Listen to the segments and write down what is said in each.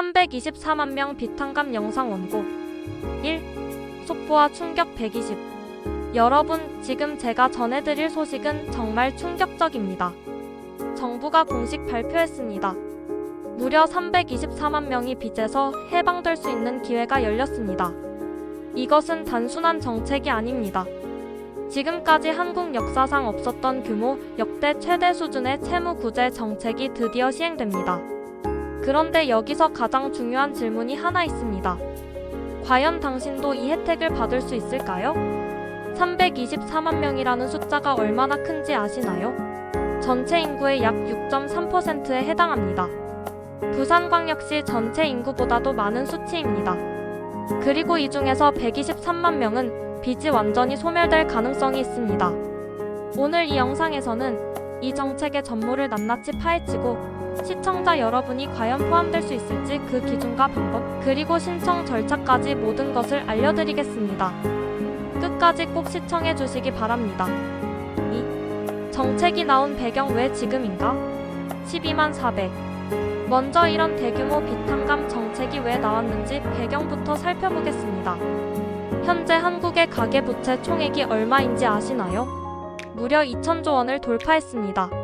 324만 명 비탄감 영상 원고 1. 속보와 충격 120 여러분, 지금 제가 전해드릴 소식은 정말 충격적입니다. 정부가 공식 발표했습니다. 무려 324만 명이 빚에서 해방될 수 있는 기회가 열렸습니다. 이것은 단순한 정책이 아닙니다. 지금까지 한국 역사상 없었던 규모 역대 최대 수준의 채무 구제 정책이 드디어 시행됩니다. 그런데 여기서 가장 중요한 질문이 하나 있습니다. 과연 당신도 이 혜택을 받을 수 있을까요? 324만 명이라는 숫자가 얼마나 큰지 아시나요? 전체 인구의 약 6.3%에 해당합니다. 부산광역시 전체 인구보다도 많은 수치입니다. 그리고 이 중에서 123만 명은 빚이 완전히 소멸될 가능성이 있습니다. 오늘 이 영상에서는 이 정책의 전모를 낱낱이 파헤치고 시청자 여러분이 과연 포함될 수 있을지 그 기준과 방법, 그리고 신청 절차까지 모든 것을 알려드리겠습니다. 끝까지 꼭 시청해 주시기 바랍니다. 2. 정책이 나온 배경 왜 지금인가? 12만 400. 먼저 이런 대규모 비탄감 정책이 왜 나왔는지 배경부터 살펴보겠습니다. 현재 한국의 가계부채 총액이 얼마인지 아시나요? 무려 2천조 원을 돌파했습니다.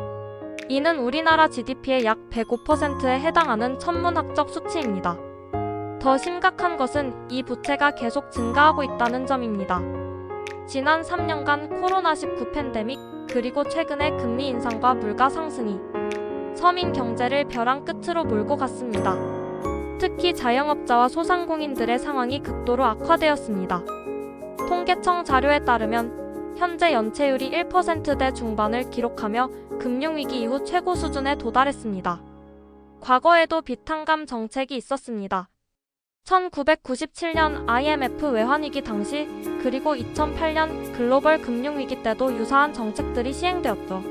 이는 우리나라 GDP의 약 105%에 해당하는 천문학적 수치입니다. 더 심각한 것은 이 부채가 계속 증가하고 있다는 점입니다. 지난 3년간 코로나19 팬데믹, 그리고 최근의 금리 인상과 물가 상승이 서민 경제를 벼랑 끝으로 몰고 갔습니다. 특히 자영업자와 소상공인들의 상황이 극도로 악화되었습니다. 통계청 자료에 따르면 현재 연체율이 1%대 중반을 기록하며 금융위기 이후 최고 수준에 도달했습니다. 과거에도 비탄감 정책이 있었습니다. 1997년 IMF 외환위기 당시 그리고 2008년 글로벌 금융위기 때도 유사한 정책들이 시행되었죠.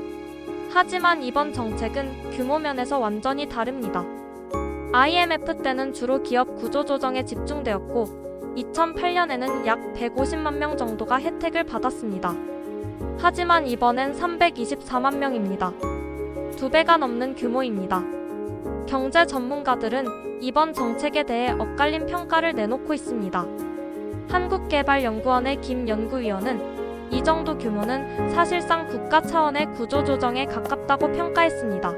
하지만 이번 정책은 규모 면에서 완전히 다릅니다. IMF 때는 주로 기업 구조조정에 집중되었고 2008년에는 약 150만 명 정도가 혜택을 받았습니다. 하지만 이번엔 324만 명입니다. 두 배가 넘는 규모입니다. 경제 전문가들은 이번 정책에 대해 엇갈린 평가를 내놓고 있습니다. 한국개발연구원의 김 연구위원은 이 정도 규모는 사실상 국가 차원의 구조조정에 가깝다고 평가했습니다.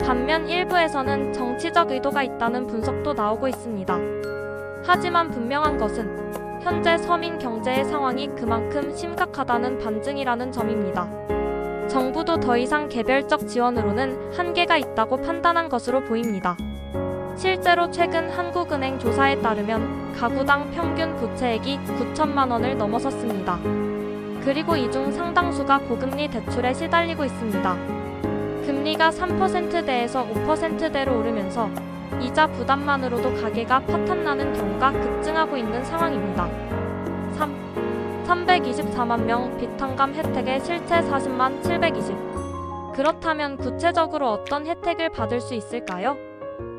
반면 일부에서는 정치적 의도가 있다는 분석도 나오고 있습니다. 하지만 분명한 것은 현재 서민 경제의 상황이 그만큼 심각하다는 반증이라는 점입니다. 정부도 더 이상 개별적 지원으로는 한계가 있다고 판단한 것으로 보입니다. 실제로 최근 한국은행 조사에 따르면 가구당 평균 부채액이 9천만 원을 넘어섰습니다. 그리고 이 중 상당수가 고금리 대출에 시달리고 있습니다. 금리가 3%대에서 5%대로 오르면서 이자 부담만으로도 가계가 파탄나는 경우가 급증하고 있는 상황입니다. 3. 324만 명 비탄감 혜택의 실제 40만 720. 그렇다면 구체적으로 어떤 혜택을 받을 수 있을까요?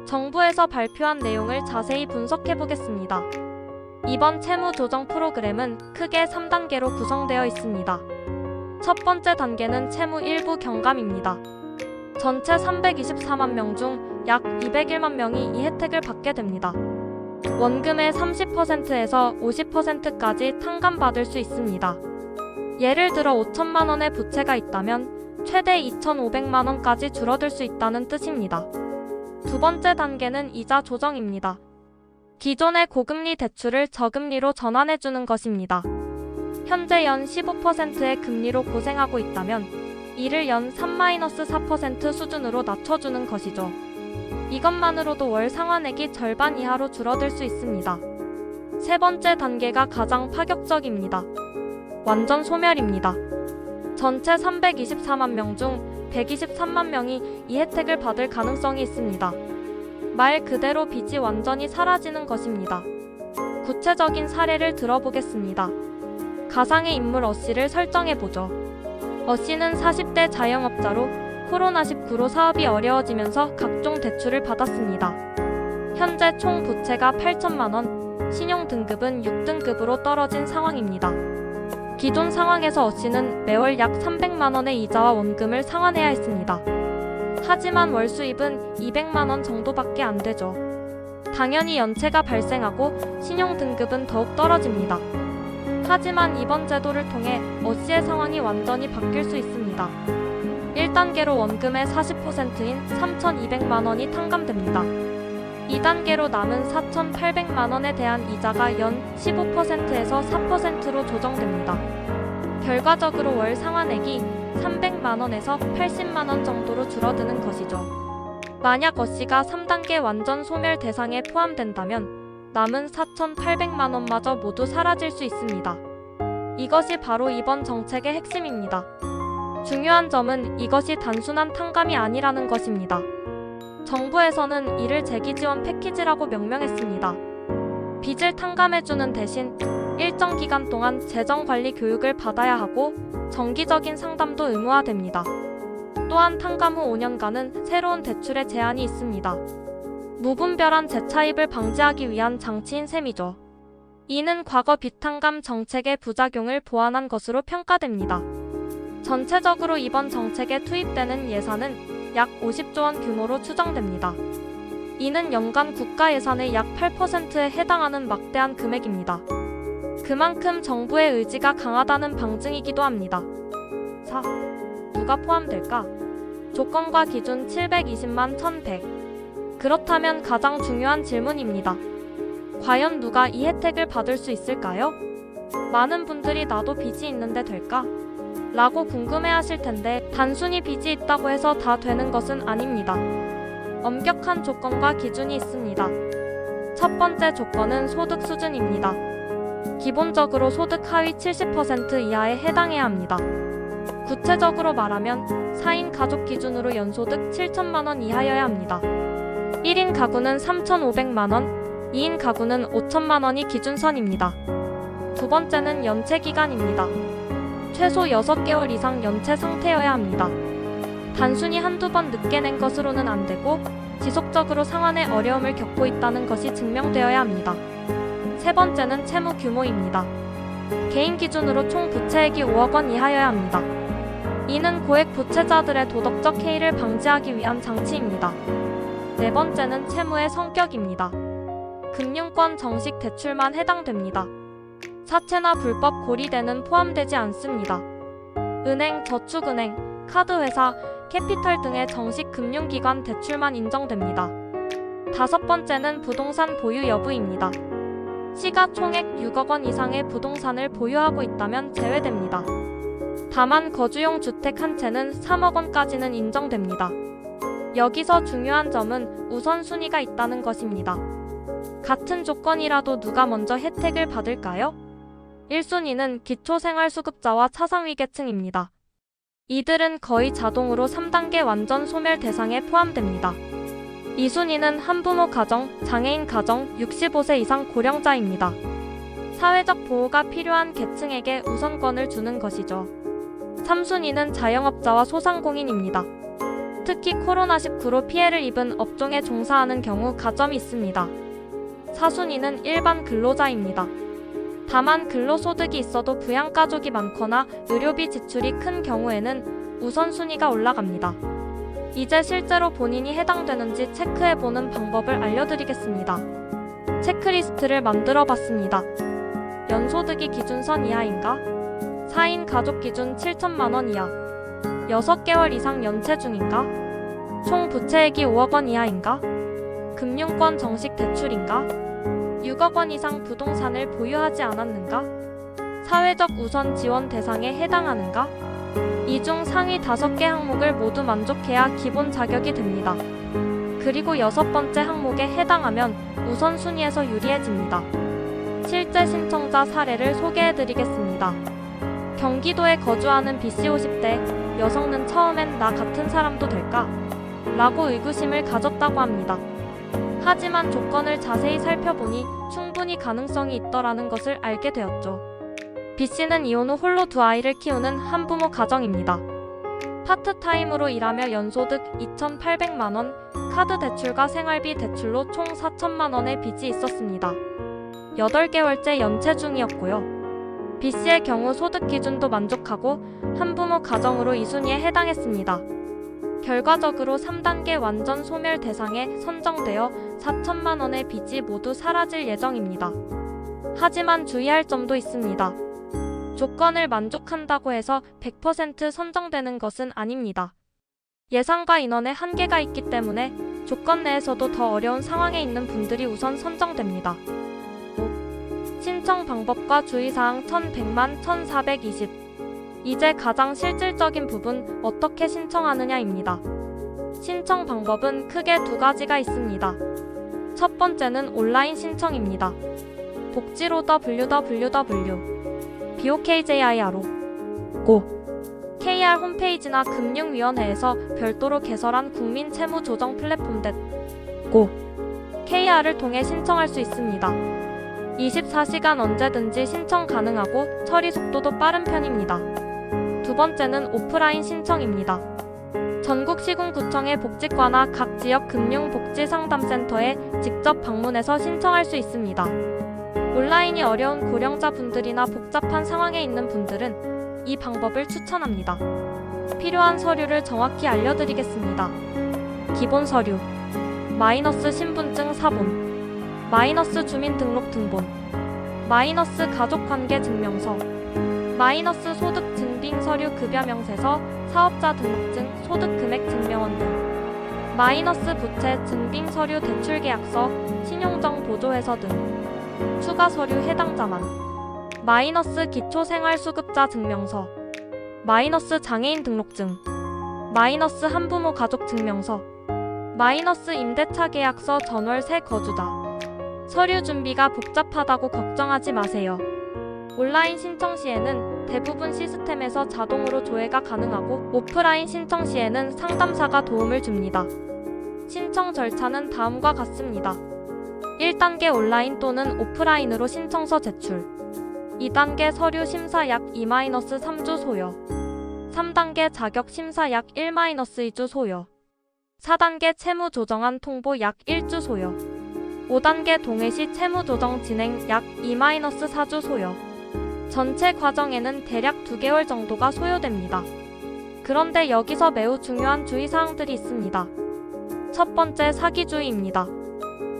정부에서 발표한 내용을 자세히 분석해 보겠습니다. 이번 채무 조정 프로그램은 크게 3단계로 구성되어 있습니다. 첫 번째 단계는 채무 일부 경감입니다. 전체 324만 명 중 약 201만 명이 이 혜택을 받게 됩니다. 원금의 30%에서 50%까지 탕감받을 수 있습니다. 예를 들어 5천만 원의 부채가 있다면 최대 2,500만 원까지 줄어들 수 있다는 뜻입니다. 두 번째 단계는 이자 조정입니다. 기존의 고금리 대출을 저금리로 전환해 주는 것입니다. 현재 연 15%의 금리로 고생하고 있다면 이를 연 3-4% 수준으로 낮춰주는 것이죠. 이것만으로도 월 상환액이 절반 이하로 줄어들 수 있습니다. 세 번째 단계가 가장 파격적입니다. 완전 소멸입니다. 전체 324만 명 중 123만 명이 이 혜택을 받을 가능성이 있습니다. 말 그대로 빚이 완전히 사라지는 것입니다. 구체적인 사례를 들어보겠습니다. 가상의 인물 어 씨를 설정해보죠. 어 씨는 40대 자영업자로 코로나19로 사업이 어려워지면서 각종 대출을 받았습니다. 현재 총 부채가 8천만 원, 신용 등급은 6등급으로 떨어진 상황입니다. 기존 상황에서 어 씨는 매월 약 300만 원의 이자와 원금을 상환해야 했습니다. 하지만 월 수입은 200만 원 정도밖에 안 되죠. 당연히 연체가 발생하고 신용 등급은 더욱 떨어집니다. 하지만 이번 제도를 통해 어 씨의 상황이 완전히 바뀔 수 있습니다. 1단계로 원금의 40%인 3,200만 원이 탕감됩니다. 2단계로 남은 4,800만 원에 대한 이자가 연 15%에서 4%로 조정됩니다. 결과적으로 월 상환액이 300만 원에서 80만 원 정도로 줄어드는 것이죠. 만약 어 씨가 3단계 완전 소멸 대상에 포함된다면 남은 4,800만 원마저 모두 사라질 수 있습니다. 이것이 바로 이번 정책의 핵심입니다. 중요한 점은 이것이 단순한 탕감이 아니라는 것입니다. 정부에서는 이를 재기 지원 패키지라고 명명했습니다. 빚을 탕감해주는 대신 일정 기간 동안 재정 관리 교육을 받아야 하고 정기적인 상담도 의무화됩니다. 또한 탕감 후 5년간은 새로운 대출에 제한이 있습니다. 무분별한 재차입을 방지하기 위한 장치인 셈이죠. 이는 과거 빚탕감 정책의 부작용을 보완한 것으로 평가됩니다. 전체적으로 이번 정책에 투입되는 예산은 약 50조 원 규모로 추정됩니다. 이는 연간 국가 예산의 약 8%에 해당하는 막대한 금액입니다. 그만큼 정부의 의지가 강하다는 방증이기도 합니다. 4. 누가 포함될까? 조건과 기준 720만 1100. 그렇다면 가장 중요한 질문입니다. 과연 누가 이 혜택을 받을 수 있을까요? 많은 분들이 나도 빚이 있는데 될까? 라고 궁금해 하실 텐데 단순히 빚이 있다고 해서 다 되는 것은 아닙니다. 엄격한 조건과 기준이 있습니다. 첫 번째 조건은 소득 수준입니다. 기본적으로 소득 하위 70% 이하에 해당해야 합니다. 구체적으로 말하면 4인 가족 기준으로 연소득 7천만 원 이하여야 합니다. 1인 가구는 3,500만 원, 2인 가구는 5천만 원이 기준선입니다. 두 번째는 연체 기간입니다. 최소 6개월 이상 연체 상태여야 합니다. 단순히 한두 번 늦게 낸 것으로는 안 되고 지속적으로 상환에 어려움을 겪고 있다는 것이 증명되어야 합니다. 세 번째는 채무 규모입니다. 개인 기준으로 총 부채액이 5억 원 이하여야 합니다. 이는 고액 부채자들의 도덕적 해이를 방지하기 위한 장치입니다. 네 번째는 채무의 성격입니다. 금융권 정식 대출만 해당됩니다. 사채나 불법 고리대는 포함되지 않습니다. 은행, 저축은행, 카드회사, 캐피털 등의 정식 금융기관 대출만 인정됩니다. 다섯 번째는 부동산 보유 여부입니다. 시가 총액 6억 원 이상의 부동산을 보유하고 있다면 제외됩니다. 다만 거주용 주택 한 채는 3억 원까지는 인정됩니다. 여기서 중요한 점은 우선순위가 있다는 것입니다. 같은 조건이라도 누가 먼저 혜택을 받을까요? 1순위는 기초생활수급자와 차상위계층입니다. 이들은 거의 자동으로 3단계 완전 소멸 대상에 포함됩니다. 2순위는 한부모 가정, 장애인 가정, 65세 이상 고령자입니다. 사회적 보호가 필요한 계층에게 우선권을 주는 것이죠. 3순위는 자영업자와 소상공인입니다. 특히 코로나19로 피해를 입은 업종에 종사하는 경우 가점이 있습니다. 4순위는 일반 근로자입니다. 다만 근로소득이 있어도 부양가족이 많거나 의료비 지출이 큰 경우에는 우선순위가 올라갑니다. 이제 실제로 본인이 해당되는지 체크해보는 방법을 알려드리겠습니다. 체크리스트를 만들어 봤습니다. 연소득이 기준선 이하인가? 4인 가족 기준 7천만원 이하. 6개월 이상 연체 중인가? 총 부채액이 5억 원 이하인가? 금융권 정식 대출인가? 6억 원 이상 부동산을 보유하지 않았는가? 사회적 우선 지원 대상에 해당하는가? 이 중 상위 5개 항목을 모두 만족해야 기본 자격이 됩니다. 그리고 여섯 번째 항목에 해당하면 우선순위에서 유리해집니다. 실제 신청자 사례를 소개해 드리겠습니다. 경기도에 거주하는 BC 50대 여성은 처음엔 나 같은 사람도 될까? 라고 의구심을 가졌다고 합니다. 하지만 조건을 자세히 살펴보니 충분히 가능성이 있더라는 것을 알게 되었죠. B씨는 이혼 후 홀로 두 아이를 키우는 한부모 가정입니다. 파트타임으로 일하며 연소득 2,800만 원, 카드 대출과 생활비 대출로 총 4천만 원의 빚이 있었습니다. 8개월째 연체 중이었고요. B씨의 경우 소득 기준도 만족하고 한부모 가정으로 2순위에 해당했습니다. 결과적으로 3단계 완전 소멸 대상에 선정되어 4천만 원의 빚이 모두 사라질 예정입니다. 하지만 주의할 점도 있습니다. 조건을 만족한다고 해서 100% 선정되는 것은 아닙니다. 예상과 인원의 한계가 있기 때문에 조건 내에서도 더 어려운 상황에 있는 분들이 우선 선정됩니다. 5. 신청 방법과 주의사항 1100만 1420 이제 가장 실질적인 부분 어떻게 신청하느냐입니다. 신청 방법은 크게 두 가지가 있습니다. 첫 번째는 온라인 신청입니다. 복지로 www BOKJIRO 고 KR 홈페이지나 금융위원회에서 별도로 개설한 국민 채무 조정 플랫폼 넷고 KR을 통해 신청할 수 있습니다. 24시간 언제든지 신청 가능하고 처리 속도도 빠른 편입니다. 두 번째는 오프라인 신청입니다. 전국 시군구청의 복지과나 각 지역 금융복지상담센터에 직접 방문해서 신청할 수 있습니다. 온라인이 어려운 고령자분들이나 복잡한 상황에 있는 분들은 이 방법을 추천합니다. 필요한 서류를 정확히 알려드리겠습니다. 기본 서류, 마이너스 신분증 사본, 마이너스 주민등록 등본, 마이너스 가족관계 증명서, 마이너스 소득 증빙 서류 급여 명세서, 사업자 등록증, 소득 금액 증명원 등, 마이너스 부채 증빙 서류 대출 계약서, 신용정 보조회서 등, 추가 서류 해당자만, 마이너스 기초생활수급자 증명서, 마이너스 장애인 등록증, 마이너스 한부모 가족 증명서, 마이너스 임대차 계약서 전월세 거주자. 서류 준비가 복잡하다고 걱정하지 마세요. 온라인 신청 시에는 대부분 시스템에서 자동으로 조회가 가능하고 오프라인 신청 시에는 상담사가 도움을 줍니다. 신청 절차는 다음과 같습니다. 1단계 온라인 또는 오프라인으로 신청서 제출. 2단계 서류 심사 약 2-3주 소요. 3단계 자격 심사 약 1-2주 소요. 4단계 채무 조정안 통보 약 1주 소요. 5단계 동해시 채무 조정 진행 약 2-4주 소요. 전체 과정에는 대략 2개월 정도가 소요됩니다. 그런데 여기서 매우 중요한 주의사항들이 있습니다. 첫 번째 사기주의입니다.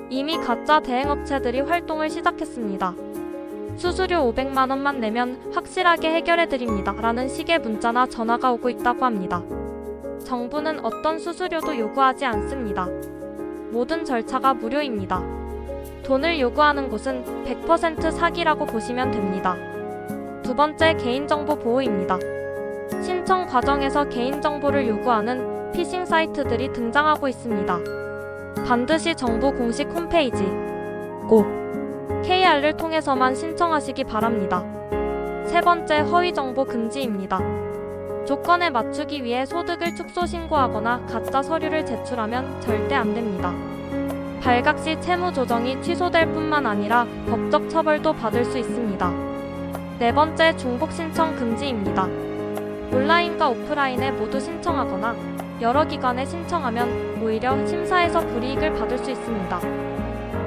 이미 가짜 대행업체들이 활동을 시작했습니다. 수수료 500만 원만 내면 확실하게 해결해 드립니다. 라는 식의 문자나 전화가 오고 있다고 합니다. 정부는 어떤 수수료도 요구하지 않습니다. 모든 절차가 무료입니다. 돈을 요구하는 곳은 100% 사기라고 보시면 됩니다. 두 번째 개인정보 보호입니다. 신청 과정에서 개인정보를 요구하는 피싱 사이트들이 등장하고 있습니다. 반드시 정부 공식 홈페이지 꼭 KR을 통해서만 신청하시기 바랍니다. 세 번째 허위 정보 금지입니다. 조건에 맞추기 위해 소득을 축소 신고하거나 가짜 서류를 제출하면 절대 안 됩니다. 발각 시 채무 조정이 취소될 뿐만 아니라 법적 처벌도 받을 수 있습니다. 네 번째 중복 신청 금지입니다. 온라인과 오프라인에 모두 신청하거나 여러 기관에 신청하면 오히려 심사에서 불이익을 받을 수 있습니다.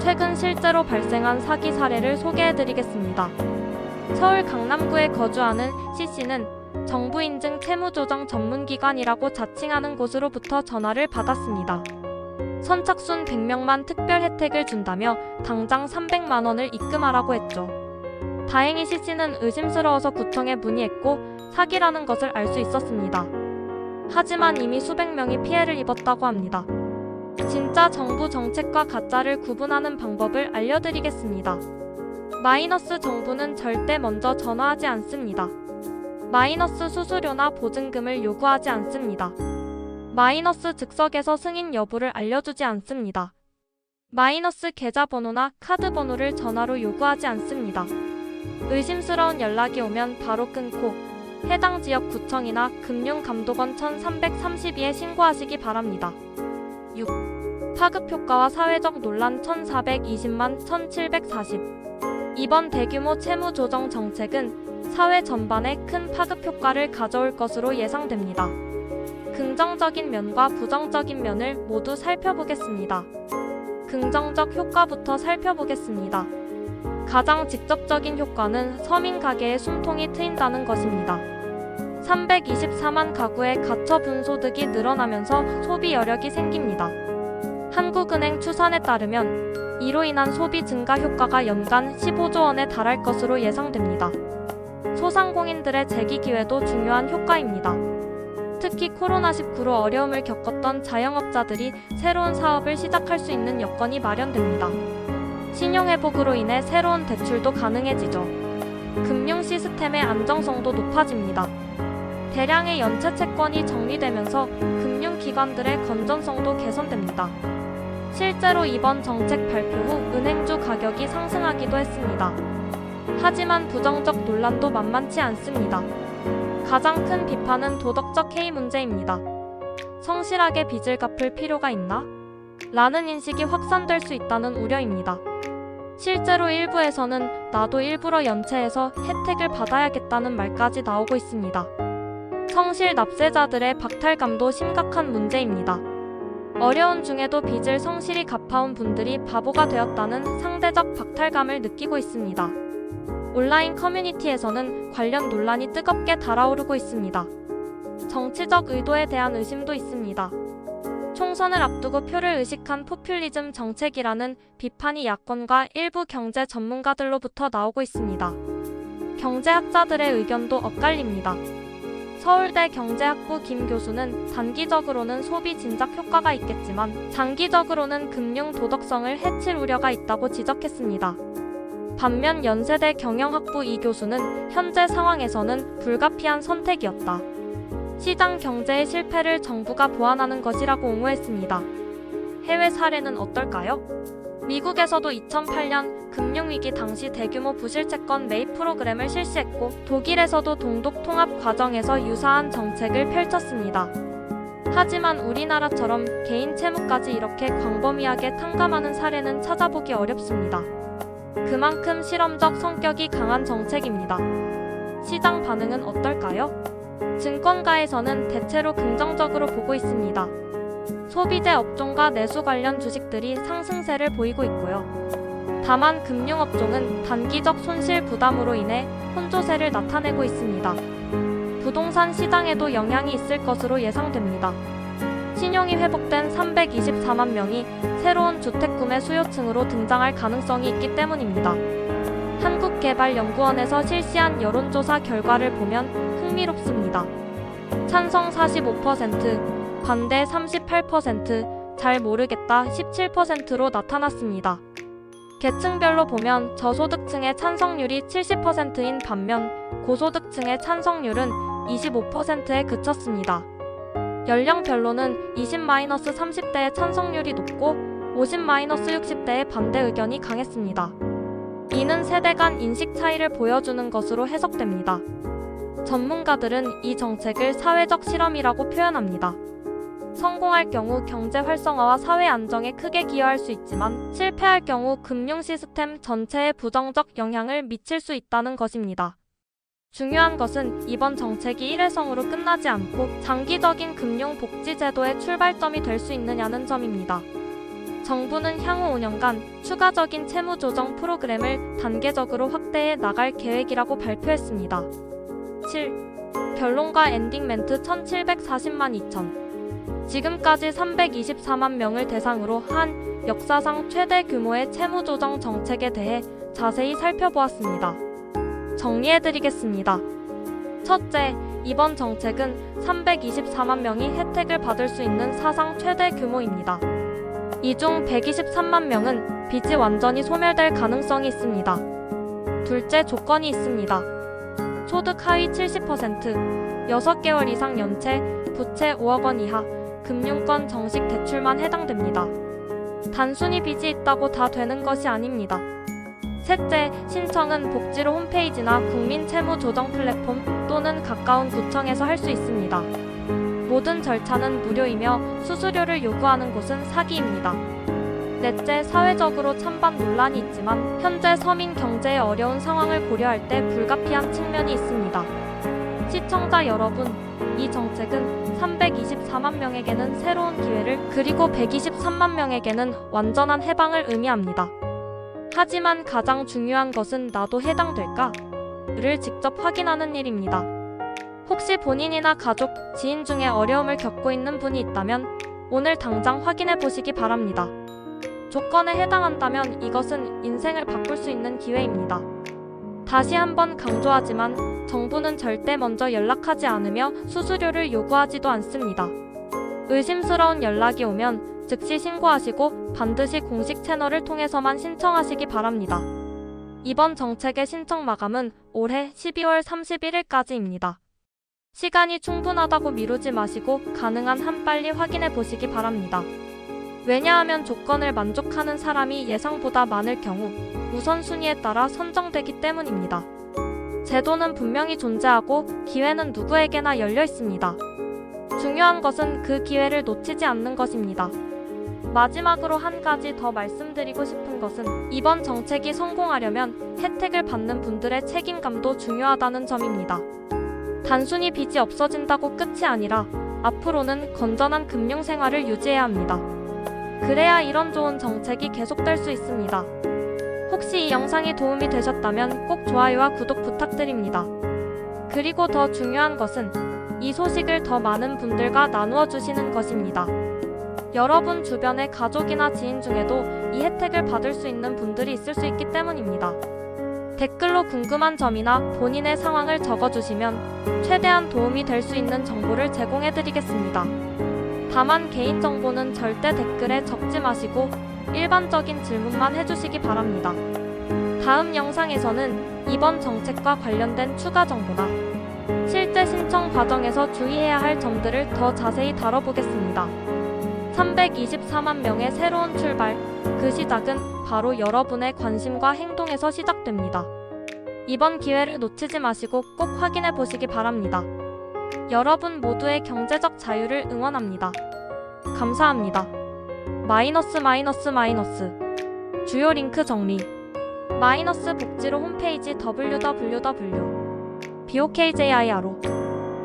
최근 실제로 발생한 사기 사례를 소개해 드리겠습니다. 서울 강남구에 거주하는 C씨는 정부 인증 채무조정 전문기관이라고 자칭하는 곳으로부터 전화를 받았습니다. 선착순 100명만 특별 혜택을 준다며 당장 300만 원을 입금하라고 했죠. 다행히 C씨는 의심스러워서 구청에 문의했고 사기라는 것을 알 수 있었습니다. 하지만 이미 수백 명이 피해를 입었다고 합니다. 진짜 정부 정책과 가짜를 구분하는 방법을 알려드리겠습니다. 마이너스 정부는 절대 먼저 전화하지 않습니다. 마이너스 수수료나 보증금을 요구하지 않습니다. 마이너스 즉석에서 승인 여부를 알려주지 않습니다. 마이너스 계좌번호나 카드 번호를 전화로 요구하지 않습니다. 의심스러운 연락이 오면 바로 끊고 해당 지역 구청이나 금융감독원 1332에 신고하시기 바랍니다. 6. 파급 효과와 사회적 논란 1420만 1740 이번 대규모 채무 조정 정책은 사회 전반에 큰 파급 효과를 가져올 것으로 예상됩니다. 긍정적인 면과 부정적인 면을 모두 살펴보겠습니다. 긍정적 효과부터 살펴보겠습니다. 가장 직접적인 효과는 서민 가게의 숨통이 트인다는 것입니다. 324만 가구의 가처분 소득이 늘어나면서 소비 여력이 생깁니다. 한국은행 추산에 따르면 이로 인한 소비 증가 효과가 연간 15조 원에 달할 것으로 예상됩니다. 소상공인들의 재기 기회도 중요한 효과입니다. 특히 코로나19로 어려움을 겪었던 자영업자들이 새로운 사업을 시작할 수 있는 여건이 마련됩니다. 신용회복으로 인해 새로운 대출도 가능해지죠. 금융 시스템의 안정성도 높아집니다. 대량의 연체 채권이 정리되면서 금융기관들의 건전성도 개선됩니다. 실제로 이번 정책 발표 후 은행주 가격이 상승하기도 했습니다. 하지만 부정적 논란도 만만치 않습니다. 가장 큰 비판은 도덕적 해이 문제입니다. 성실하게 빚을 갚을 필요가 있나? 라는 인식이 확산될 수 있다는 우려입니다. 실제로 일부에서는 나도 일부러 연체해서 혜택을 받아야겠다는 말까지 나오고 있습니다. 성실 납세자들의 박탈감도 심각한 문제입니다. 어려운 중에도 빚을 성실히 갚아온 분들이 바보가 되었다는 상대적 박탈감을 느끼고 있습니다. 온라인 커뮤니티에서는 관련 논란이 뜨겁게 달아오르고 있습니다. 정치적 의도에 대한 의심도 있습니다. 총선을 앞두고 표를 의식한 포퓰리즘 정책이라는 비판이 야권과 일부 경제 전문가들로부터 나오고 있습니다. 경제학자들의 의견도 엇갈립니다. 서울대 경제학부 김 교수는 단기적으로는 소비 진작 효과가 있겠지만 장기적으로는 금융 도덕성을 해칠 우려가 있다고 지적했습니다. 반면 연세대 경영학부 이 교수는 현재 상황에서는 불가피한 선택이었다. 시장 경제의 실패를 정부가 보완하는 것이라고 옹호했습니다. 해외 사례는 어떨까요? 미국에서도 2008년 금융위기 당시 대규모 부실채권 매입 프로그램을 실시했고 독일에서도 동독 통합 과정에서 유사한 정책을 펼쳤습니다. 하지만 우리나라처럼 개인 채무까지 이렇게 광범위하게 탕감하는 사례는 찾아보기 어렵습니다. 그만큼 실험적 성격이 강한 정책입니다. 시장 반응은 어떨까요? 증권가에서는 대체로 긍정적으로 보고 있습니다. 소비재 업종과 내수 관련 주식들이 상승세를 보이고 있고요. 다만 금융업종은 단기적 손실 부담으로 인해 혼조세를 나타내고 있습니다. 부동산 시장에도 영향이 있을 것으로 예상됩니다. 신용이 회복된 324만 명이 새로운 주택 구매 수요층으로 등장할 가능성이 있기 때문입니다. 한국개발연구원에서 실시한 여론조사 결과를 보면 흥미롭습니다. 찬성 45%, 반대 38%, 잘 모르겠다 17%로 나타났습니다. 계층별로 보면 저소득층의 찬성률이 70%인 반면 고소득층의 찬성률은 25%에 그쳤습니다. 연령별로는 20-30대의 찬성률이 높고 50-60대의 반대 의견이 강했습니다. 이는 세대 간 인식 차이를 보여주는 것으로 해석됩니다. 전문가들은 이 정책을 사회적 실험이라고 표현합니다. 성공할 경우 경제 활성화와 사회 안정에 크게 기여할 수 있지만 실패할 경우 금융 시스템 전체에 부정적 영향을 미칠 수 있다는 것입니다. 중요한 것은 이번 정책이 일회성으로 끝나지 않고 장기적인 금융 복지 제도의 출발점이 될 수 있느냐는 점입니다. 정부는 향후 5년간 추가적인 채무 조정 프로그램을 단계적으로 확대해 나갈 계획이라고 발표했습니다. 7. 결론과 엔딩 멘트 1740만 2천. 지금까지 324만 명을 대상으로 한 역사상 최대 규모의 채무 조정 정책에 대해 자세히 살펴보았습니다. 정리해드리겠습니다. 첫째, 이번 정책은 324만 명이 혜택을 받을 수 있는 사상 최대 규모입니다. 이 중 123만 명은 빚이 완전히 소멸될 가능성이 있습니다. 둘째 조건이 있습니다. 소득 하위 70%, 6개월 이상 연체, 부채 5억 원 이하, 금융권 정식 대출만 해당됩니다. 단순히 빚이 있다고 다 되는 것이 아닙니다. 셋째, 신청은 복지로 홈페이지나 국민 채무 조정 플랫폼 또는 가까운 구청에서 할 수 있습니다. 모든 절차는 무료이며 수수료를 요구하는 곳은 사기입니다. 넷째, 사회적으로 찬반 논란이 있지만 현재 서민 경제의 어려운 상황을 고려할 때 불가피한 측면이 있습니다. 시청자 여러분, 이 정책은 324만 명에게는 새로운 기회를 그리고 123만 명에게는 완전한 해방을 의미합니다. 하지만 가장 중요한 것은 나도 해당될까? 를 직접 확인하는 일입니다. 혹시 본인이나 가족, 지인 중에 어려움을 겪고 있는 분이 있다면 오늘 당장 확인해 보시기 바랍니다. 조건에 해당한다면 이것은 인생을 바꿀 수 있는 기회입니다. 다시 한번 강조하지만 정부는 절대 먼저 연락하지 않으며 수수료를 요구하지도 않습니다. 의심스러운 연락이 오면 즉시 신고하시고 반드시 공식 채널을 통해서만 신청하시기 바랍니다. 이번 정책의 신청 마감은 올해 12월 31일까지입니다. 시간이 충분하다고 미루지 마시고 가능한 한 빨리 확인해 보시기 바랍니다. 왜냐하면 조건을 만족하는 사람이 예상보다 많을 경우 우선순위에 따라 선정되기 때문입니다. 제도는 분명히 존재하고 기회는 누구에게나 열려 있습니다. 중요한 것은 그 기회를 놓치지 않는 것입니다. 마지막으로 한 가지 더 말씀드리고 싶은 것은 이번 정책이 성공하려면 혜택을 받는 분들의 책임감도 중요하다는 점입니다. 단순히 빚이 없어진다고 끝이 아니라 앞으로는 건전한 금융 생활을 유지해야 합니다. 그래야 이런 좋은 정책이 계속될 수 있습니다. 혹시 이 영상이 도움이 되셨다면 꼭 좋아요와 구독 부탁드립니다. 그리고 더 중요한 것은 이 소식을 더 많은 분들과 나누어 주시는 것입니다. 여러분 주변의 가족이나 지인 중에도 이 혜택을 받을 수 있는 분들이 있을 수 있기 때문입니다. 댓글로 궁금한 점이나 본인의 상황을 적어주시면 최대한 도움이 될 수 있는 정보를 제공해 드리겠습니다. 다만 개인정보는 절대 댓글에 적지 마시고 일반적인 질문만 해주시기 바랍니다. 다음 영상에서는 이번 정책과 관련된 추가 정보나 실제 신청 과정에서 주의해야 할 점들을 더 자세히 다뤄보겠습니다. 324만 명의 새로운 출발, 그 시작은 바로 여러분의 관심과 행동에서 시작됩니다. 이번 기회를 놓치지 마시고 꼭 확인해 보시기 바랍니다. 여러분 모두의 경제적 자유를 응원합니다. 감사합니다. 마이너스 마이너스 마이너스. 주요 링크 정리. 마이너스 복지로 홈페이지 www.bokjiro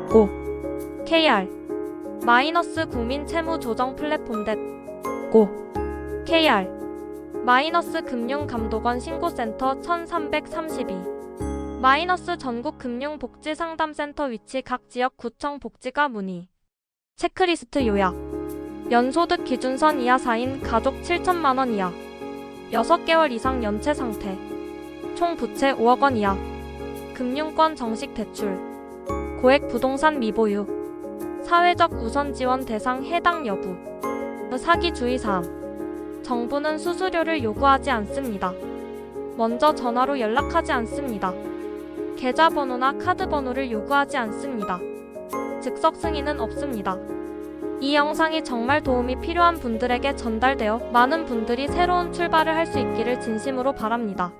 고 KR 마이너스 국민 채무 조정 플랫폼 댓고. KR 마이너스 금융감독원 신고센터 1332 마이너스 전국 금융복지상담센터 위치 각 지역 구청 복지과 문의. 체크리스트 요약. 연소득 기준선 이하 4인 가족 7천만 원 이하. 6개월 이상 연체 상태. 총 부채 5억 원 이하. 금융권 정식 대출. 고액 부동산 미보유. 사회적 우선 지원 대상 해당 여부. 사기 주의 사항. 정부는 수수료를 요구하지 않습니다. 먼저 전화로 연락하지 않습니다. 계좌번호나 카드번호를 요구하지 않습니다. 즉석 승인은 없습니다. 이 영상이 정말 도움이 필요한 분들에게 전달되어 많은 분들이 새로운 출발을 할 수 있기를 진심으로 바랍니다.